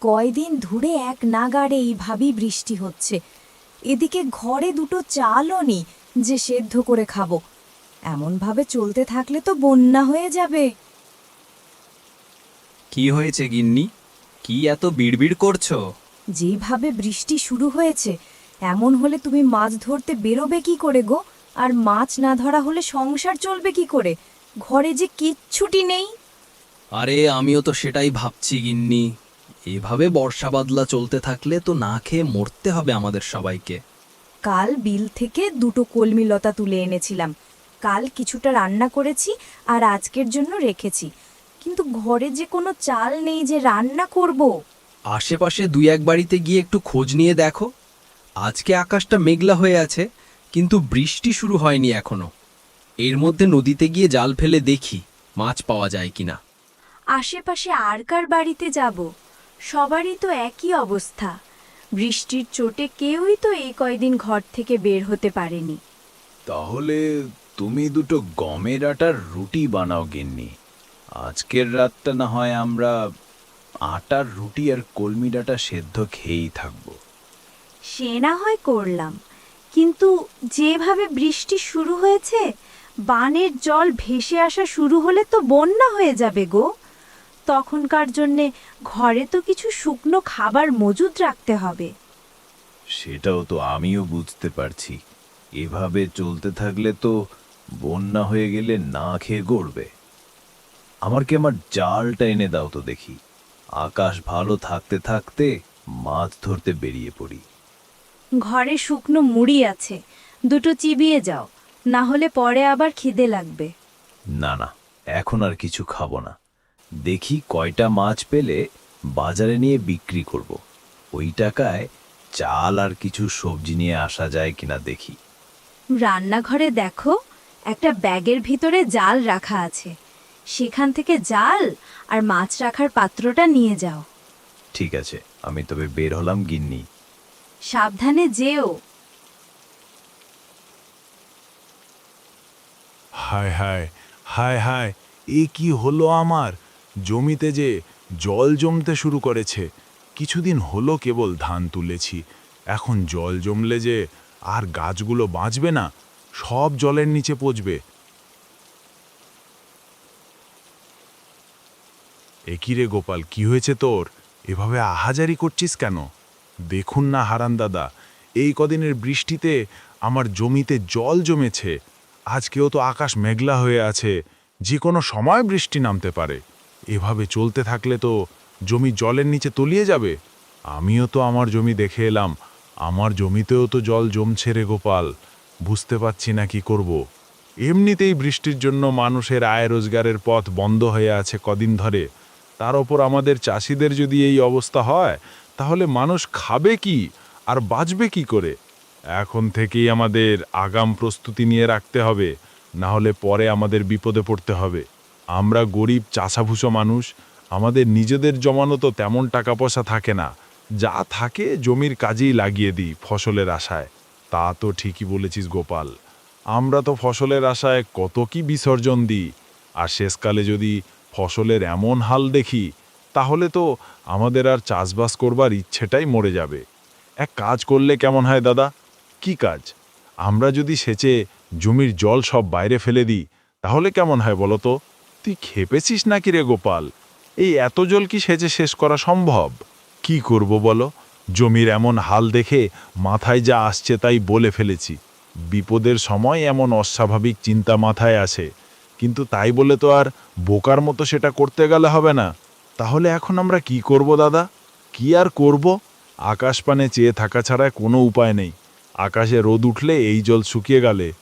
কয়দিন ধরে এক নাগাড়ে এইভাবেই বৃষ্টি হচ্ছে। এদিকে ঘরে দুটো চালও নি যে সেদ্ধ করে খাব। এমনভাবে চলতে থাকলে তো বন্যা হয়ে যাবে। কি হয়েছে গিন্নি? কি এত বিড়বিড় করছ? যেভাবে বৃষ্টি শুরু হয়েছে এমন হলে তুমি মাছ ধরতে বেরোবে কি করে গো? আর মাছ না ধরা হলে সংসার চলবে কি করে? ঘরে যে কিচ্ছুটি নেই। আরে আমিও তো সেটাই ভাবছি গিন্নি। এভাবে বর্ষা বাদলা চলতে থাকলে তো না খেয়ে মরতে হবে আমাদের সবাইকে। কাল বিল থেকে দুটো কলমি লতা তুলে এনেছিলাম। কাল কিছুটা রান্না করেছি আর আজকের জন্য রেখেছি। কিন্তু ঘরে যে কোনো চাল নেই যে রান্না করব। আশেপাশে দুই এক বাড়িতে গিয়ে একটু খোঁজ নিয়ে দেখো। আজকে আকাশটা মেঘলা হয়ে আছে কিন্তু বৃষ্টি শুরু হয়নি এখনও। এর মধ্যে নদীতে গিয়ে জাল ফেলে দেখি মাছ পাওয়া যায় কিনা। আশেপাশে আর কার বাড়িতে যাব? সবারই তো একই অবস্থা। বৃষ্টির চোটে কেউই তো এই কয়দিন ঘর থেকে বের হতে পারেনি। তাহলে তুমি দুটো গমের আটার রুটি বানাও গিন্নি। আজকের রাতটা না হয় আমরা আটার রুটি আর কলমি ডাটা সেদ্ধ খেয়েই থাকব। সে না হয় করলাম। কিন্তু যেভাবে বৃষ্টি শুরু হয়েছে বানের জল ভেসে আসা শুরু হলে তো বন্যা হয়ে যাবে গো। তখনকার জন্যে ঘরে তো কিছু শুকনো খাবার মজুদ রাখতে হবে। সেটাও তো আমিও বুঝতে পারছি। এভাবে চলতে থাকলে তো বন্যা হয়ে গেলে না খেয়ে গড়বে। আমার কি আমার জালটা এনে দাও তো দেখি। আকাশ ভালো থাকতে থাকতে মাছ ধরতে বেরিয়ে পড়ি। ঘরে শুকনো মুড়ি আছে দুটো চিবিয়ে যাও না হলে পরে আবার খিদে লাগবে। না না এখন আর কিছু খাব না। দেখি কয়টা মাছ পেলে বাজারে নিয়ে বিক্রি করব। ওই টাকায় চাল আর কিছু সবজি নিয়ে আসা যায় কিনা দেখি। রান্নাঘরে দেখো একটা ব্যাগের ভিতরে জাল রাখা আছে। সেখান থেকে জাল আর মাছ রাখার পাত্রটা নিয়ে যাও। ঠিক আছে আমি তবে বের হলাম গিন্নি। সাবধানে যেও। হায় হায় হায় হায় এ কি হলো আমার? জমিতে যে জল জমতে শুরু করেছে, কিছুদিন হলো কেবল ধান তুলেছি। এখন জল জমলে যে আর গাছগুলো বাঁচবে না, সব জলের নিচে পচবে। একই রে গোপাল, কি হয়েছে তোর? এভাবে আহাজারি করছিস কেন? দেখুন না হারান দাদা, এই কদিনের বৃষ্টিতে আমার জমিতে জল জমেছে। আজকেও তো আকাশ মেঘলা হয়ে আছে, যে কোনো সময় বৃষ্টি নামতে পারে। এভাবে চলতে থাকলে তো জমি জলের নিচে তলিয়ে যাবে। আমিও তো আমার জমি দেখে এলাম। আমার জমিতেও তো জল জমছে রে গোপাল। বুঝতে পারছি না কি করব। এমনিতেই বৃষ্টির জন্য মানুষের আয় রোজগারের পথ বন্ধ হয়ে আছে কদিন ধরে। তার ওপর আমাদের চাষিদের যদি এই অবস্থা হয়, তাহলে মানুষ খাবে কি আর বাঁচবে কি করে? এখন থেকেই আমাদের আগাম প্রস্তুতি নিয়ে রাখতে হবে। না হলে পরে আমাদের বিপদে পড়তে হবে। আমরা গরিব, চাষাভুষো মানুষ, আমাদের নিজেদের জমানো তো তেমন টাকা পয়সা থাকে না। যা থাকে জমির কাজেই লাগিয়ে দিই ফসলের আশায়। তা তো ঠিকই বলেছিস গোপাল। আমরা তো ফসলের আশায় কত কি বিসর্জন দিই। আর শেষকালে যদি ফসলের এমন হাল দেখি, তাহলে তো আমাদের আর চাষবাস করবার ইচ্ছেটাই মরে যাবে। এক কাজ করলে কেমন হয় দাদা? কি কাজ? আমরা যদি সেচে জমির জল সব বাইরে ফেলে দিই, তাহলে কেমন হয় বলো তো? তুই খেপেছিস নাকি রে গোপাল? এই এত জল কি সেচে শেষ করা সম্ভব? কি করব বলো? জমির এমন হাল দেখে মাথায় যা আসছে তাই বলে ফেলেছি। বিপদের সময় এমন অস্বাভাবিক চিন্তা মাথায় আসে। কিন্তু তাই বলে তো আর বোকার মতো সেটা করতে গেলে হবে না। তাহলে এখন আমরা কি করব দাদা? কি আর করব? আকাশ পানে চেয়ে থাকা ছাড়া কোনো উপায় নেই। আকাশে রোদ উঠলে এই জল শুকিয়ে গেলে।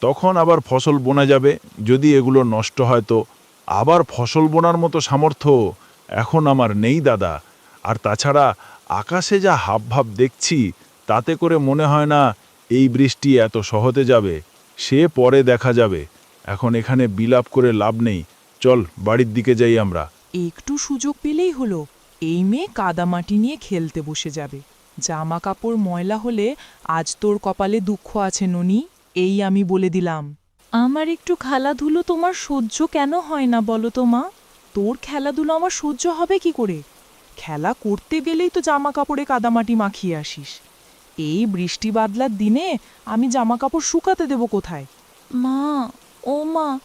তখন আবার ফসল বোনা যাবে। যদি এগুলো নষ্ট হয় তো আবার ফসল বোনার মতো সামর্থ্য এখন আমার নেই, দাদা। আর তাছাড়া আকাশে যা হাবভাব দেখছি, তাতে করে মনে হয় না এই বৃষ্টি এত সহজে যাবে। সে পরে দেখা যাবে। এখন এখানে বিলাপ করে লাভ নেই। চল, বাড়ির দিকে যাই আমরা। একটু সুযোগ পেলেই হলো। এই মেয়ে কাদামাটি নিয়ে খেলতে বসে যাবে। জামা কাপড় ময়লা হলে আজ তোর কপালে দুঃখ আছে, ননি। এই আমি বলে দিলাম। আমার একটু খেলাধুলো তোমার সহ্য কেন হয় না বলো তো মা? তোর খেলাধুলো আমার সহ্য হবে কি করে? খেলা করতে গেলেই তো জামা কাপড়ে কাদামাটি মাখিয়ে আসিস। এই বৃষ্টি বাদলার দিনে আমি জামা কাপড় শুকাতে দেব কোথায়? মা ও মা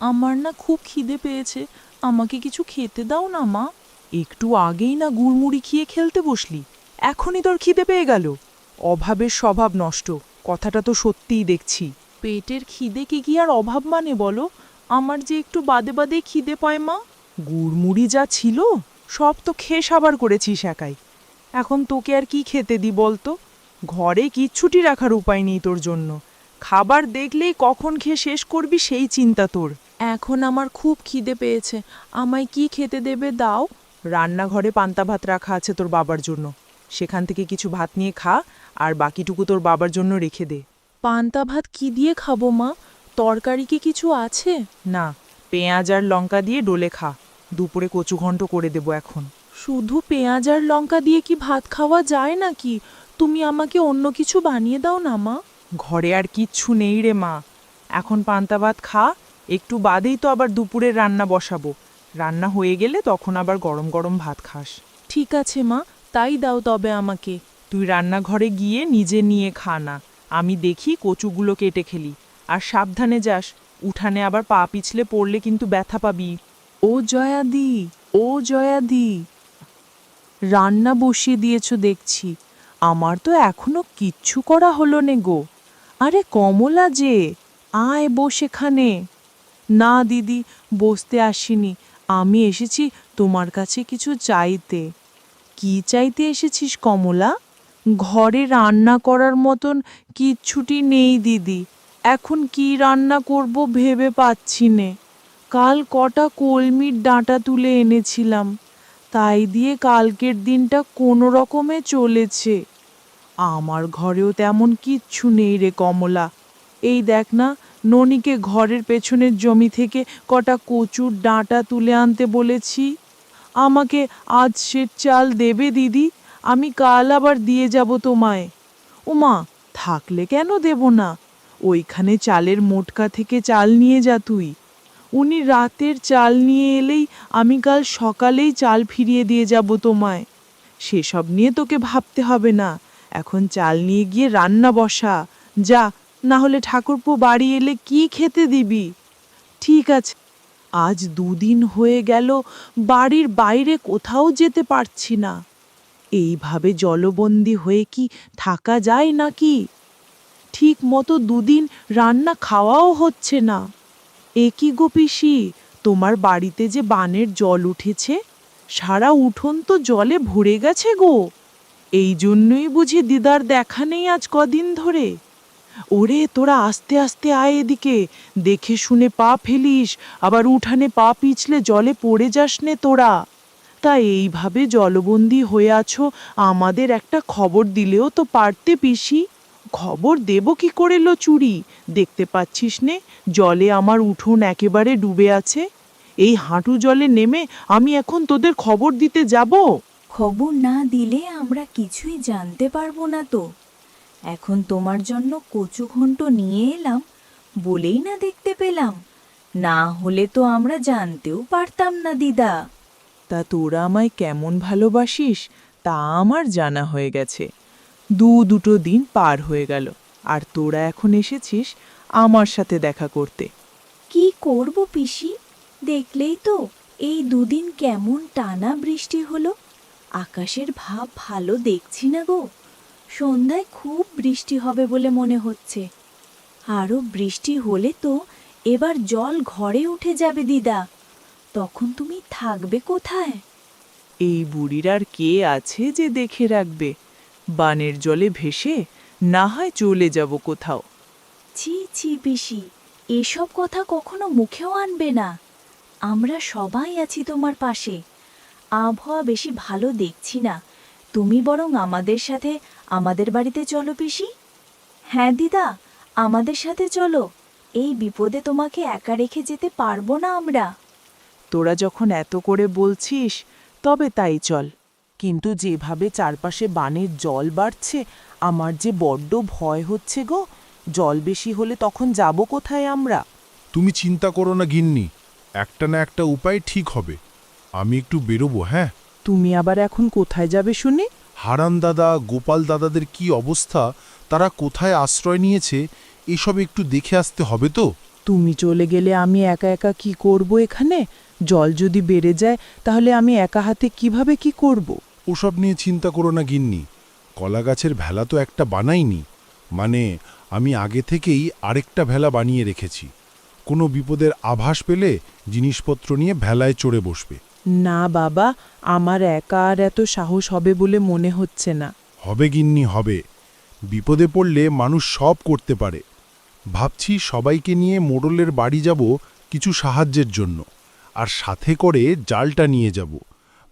আমার না খুব খিদে পেয়েছে। আমাকে কিছু খেতে দাও না মা। একটু আগেই না গুড়মুড়ি খেয়ে খেলতে বসলি। এখনই তোর খিদে পেয়ে গেল। অভাবের স্বভাব নষ্ট। কথাটা তো সত্যিই দেখছি। পেটের খিদে কি কি আর অভাব মানে বলো? আমার যে একটু বাদে বাদে খিদে পায় মা। গুড়মুড়ি যা ছিল, সব তো খেয়ে সাবার করেছিস একাই। এখন তোকে আর কি খেতে দি বলতো? ঘরে কিচ্ছুটি রাখার উপায় নেই তোর জন্য। খাবার দেখলেই কখন খেয়ে শেষ করবি সেই চিন্তা তোর। এখন আমার খুব খিদে পেয়েছে। আমায় কি খেতে দেবে দাও। রান্নাঘরে পান্তা ভাত রাখা আছে তোর বাবার জন্য। সেখান থেকে কিছু ভাত নিয়ে খা, আর বাকিটুকু তোর বাবার জন্য রেখে দে। পান্তা ভাত কি দিয়ে খাব মা? তরকারি কি কিছু আছে? না পেঁয়াজ আর লঙ্কা দিয়ে ডোলে খা। দুপুরে কচু ঘন্ট করে দেবো এখন। শুধু পেঁয়াজ আর লঙ্কা দিয়ে কি ভাত খাওয়া যায় নাকি? তুমি আমাকে অন্য কিছু বানিয়ে দাও না মা। ঘরে আর কিচ্ছু নেই রে মা। এখন পান্তা ভাত খা একটু বাদেই তো আবার দুপুরের রান্না বসাবো। রান্না হয়ে গেলে তখন আবার গরম গরম ভাত খাস। ঠিক আছে মা তাই দাও তবে আমাকে। তুই রান্নাঘরে গিয়ে নিজে নিয়ে খা না। আমি দেখি কচুগুলো কেটে খেলি। আর সাবধানে যাস, উঠানে আবার পা পিছলে পড়লে কিন্তু ব্যথা পাবি। ও জয়াদি ও জয়াদি। রান্না বসিয়ে দিয়েছ দেখছি। আমার তো এখনও কিচ্ছু করা হলো নে গো। আরে কমলা যে, আয় বস এখানে। না দিদি, বসতে আসিনি। আমি এসেছি তোমার কাছে কিছু চাইতে। কি চাইতে এসেছিস কমলা? ঘরে রান্না করার মতন কিচ্ছুটি নেই, দিদি। এখন কি রান্না করব ভেবে পাচ্ছি নে। কাল কটা কলমির ডাঁটা তুলে এনেছিলাম। তাই দিয়ে কালকের দিনটা কোনো রকমে চলেছে। আমার ঘরেও তেমন কিচ্ছু নেই রে কমলা। এই দেখ না, ননিকে ঘরের পেছনের জমি থেকে কটা কচুর ডাঁটা তুলে আনতে বলেছি। আমাকে আজ সে চাল দেবে, দিদি? আমি কাল আবার দিয়ে যাব তোমায়। ওমা থাকলে কেন দেব না? ওইখানে চালের মোটকা থেকে চাল নিয়ে যা তুই। উনি রাতের চাল নিয়ে এলেই আমি কাল সকালেই চাল ফিরিয়ে দিয়ে যাব তোমায়। সেসব নিয়ে তোকে ভাবতে হবে না। এখন চাল নিয়ে গিয়ে রান্না বসা। যা, না হলে ঠাকুরপো বাড়ি এলে কি খেতে দিবি? ঠিক আছে। আজ দুদিন হয়ে গেল, বাড়ির বাইরে কোথাও যেতে পারছি না। এইভাবে জলবন্দি হয়ে কি থাকা যায় নাকি? ঠিক মতো দুদিন রান্না খাওয়াও হচ্ছে না। এ কি গো পিসি, তোমার বাড়িতে যে বানের জল উঠেছে, সারা উঠোন তো জলে ভরে গেছে গো। এই জন্যই বুঝি দিদার দেখা নেই আজ কদিন ধরে। ওরে, তোরা আস্তে আস্তে আয় এদিকে, দেখে শুনে পা ফেলিস, আবার উঠানে পা পিছলে জলে পড়ে যাস নে তোরা। তা এইভাবে জলবন্দি হয়ে আছো, আমাদের একটা খবর দিলেও তো পারতে পিসি। খবর দেব কি করে লো চুরি? দেখতে পাচ্ছিস নে, জলে আমার উঠোন একেবারে ডুবে আছে। এই হাঁটু জলে নেমে আমি এখন তোদের খবর দিতে যাব? খবর না দিলে আমরা কিছুই জানতে পারব না তো। এখন তোমার জন্য কচু ঘন্ট নিয়ে এলাম, বলেই না দেখতে পেলাম। না হলে তো আমরা জানতেও পারতাম না, দিদা। তা তোরা আমায় কেমন ভালোবাসিস তা আমার জানা হয়ে গেছে। দু দুটো দিন পার হয়ে গেল, আর তোরা এখন এসেছিস আমার সাথে দেখা করতে। কি করব পিসি? দেখলেই তো, এই দুদিন কেমন টানা বৃষ্টি হলো। আকাশের ভাব ভালো দেখছি না গো। সন্ধ্যায় খুব বৃষ্টি হবে বলে মনে হচ্ছে। আরও বৃষ্টি হলে তো এবার জল ঘরে উঠে যাবে দিদা। তখন তুমি থাকবে কোথায়? এই বুড়ির আর কে আছে যে দেখে রাখবে? বানের জলে ভেসে না হয় চলে যাব কোথাও। ছি ছি পিসি এসব কথা কখনো মুখেও আনবে না। আমরা সবাই আছি তোমার পাশে। আবহাওয়া বেশি ভালো দেখছি না। তুমি বরং আমাদের সাথে আমাদের বাড়িতে চলো পিসি। হ্যাঁ দিদা আমাদের সাথে চলো। এই বিপদে তোমাকে একা রেখে যেতে পারব না আমরা। তোরা যখন এত করে বলছিস তবে তাই চল। কিন্তু যেভাবে চারপাশে বানের জল বাড়ছে আমার যে বড্ড ভয় হচ্ছে গো। জল বেশি হলে তখন যাব কোথায় আমরা? তুমি চিন্তা করো না গিন্নি একটা না একটা উপায় ঠিক হবে। আমি একটু বেরোবো হ্যাঁ? তুমি আবার এখন কোথায় যাবে শুনি? হারান দাদা গোপাল দাদাদের কি অবস্থা? তারা কোথায় আশ্রয় নিয়েছে? এসব একটু দেখে আসতে হবে তো। তুমি চলে গেলে আমি একা একা কি করব এখানে? জল যদি বেড়ে যায় তাহলে আমি একা হাতে কীভাবে কি করব? ওসব নিয়ে চিন্তা করো না গিন্নি। কলা গাছের ভেলা তো একটা বানাইনি। মানে আমি আগে থেকেই আরেকটা ভেলা বানিয়ে রেখেছি। কোনো বিপদের আভাস পেলে জিনিসপত্র নিয়ে ভেলায় চড়ে বসবে। না বাবা আমার একা আর এত সাহস হবে বলে মনে হচ্ছে না। হবে গিন্নি হবে। বিপদে পড়লে মানুষ সব করতে পারে। ভাবছি সবাইকে নিয়ে মোড়লের বাড়ি যাব কিছু সাহায্যের জন্য। আর সাথে করে জালটা নিয়ে যাব।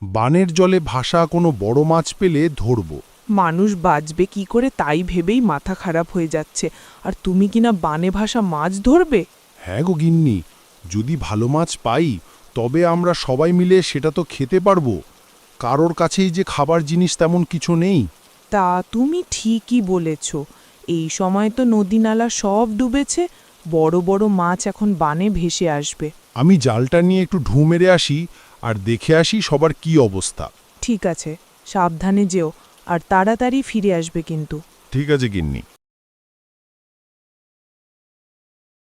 বানের জলে ভাসা কোনো বড় মাছ পেলে ধরব। মানুষ বাঁচবে কি করে তাই ভেবেই মাথা খারাপ হয়ে যাচ্ছে। আর তুমি কিনা বানে ভাসা মাছ ধরবে? হ্যাঁ গো গিন্নি যদি ভালো মাছ পাই তবে আমরা সবাই মিলে সেটা তো খেতে পারব। কারোর কাছেই যে খাবার জিনিস তেমন কিছু নেই। তা তুমি ঠিকই বলেছ। এই সময় তো নদী নালা সব ডুবেছে বড় বড় মাছ এখন বানে ভেসে আসবে। আমি জালটা নিয়ে একটু ঢু মেরে আসি আর দেখে আসি সবার কি অবস্থা। ঠিক আছে সাবধানে যেও আর তাড়াতাড়ি ফিরে আসবে কিন্তু। ঠিক আছে গিন্নি।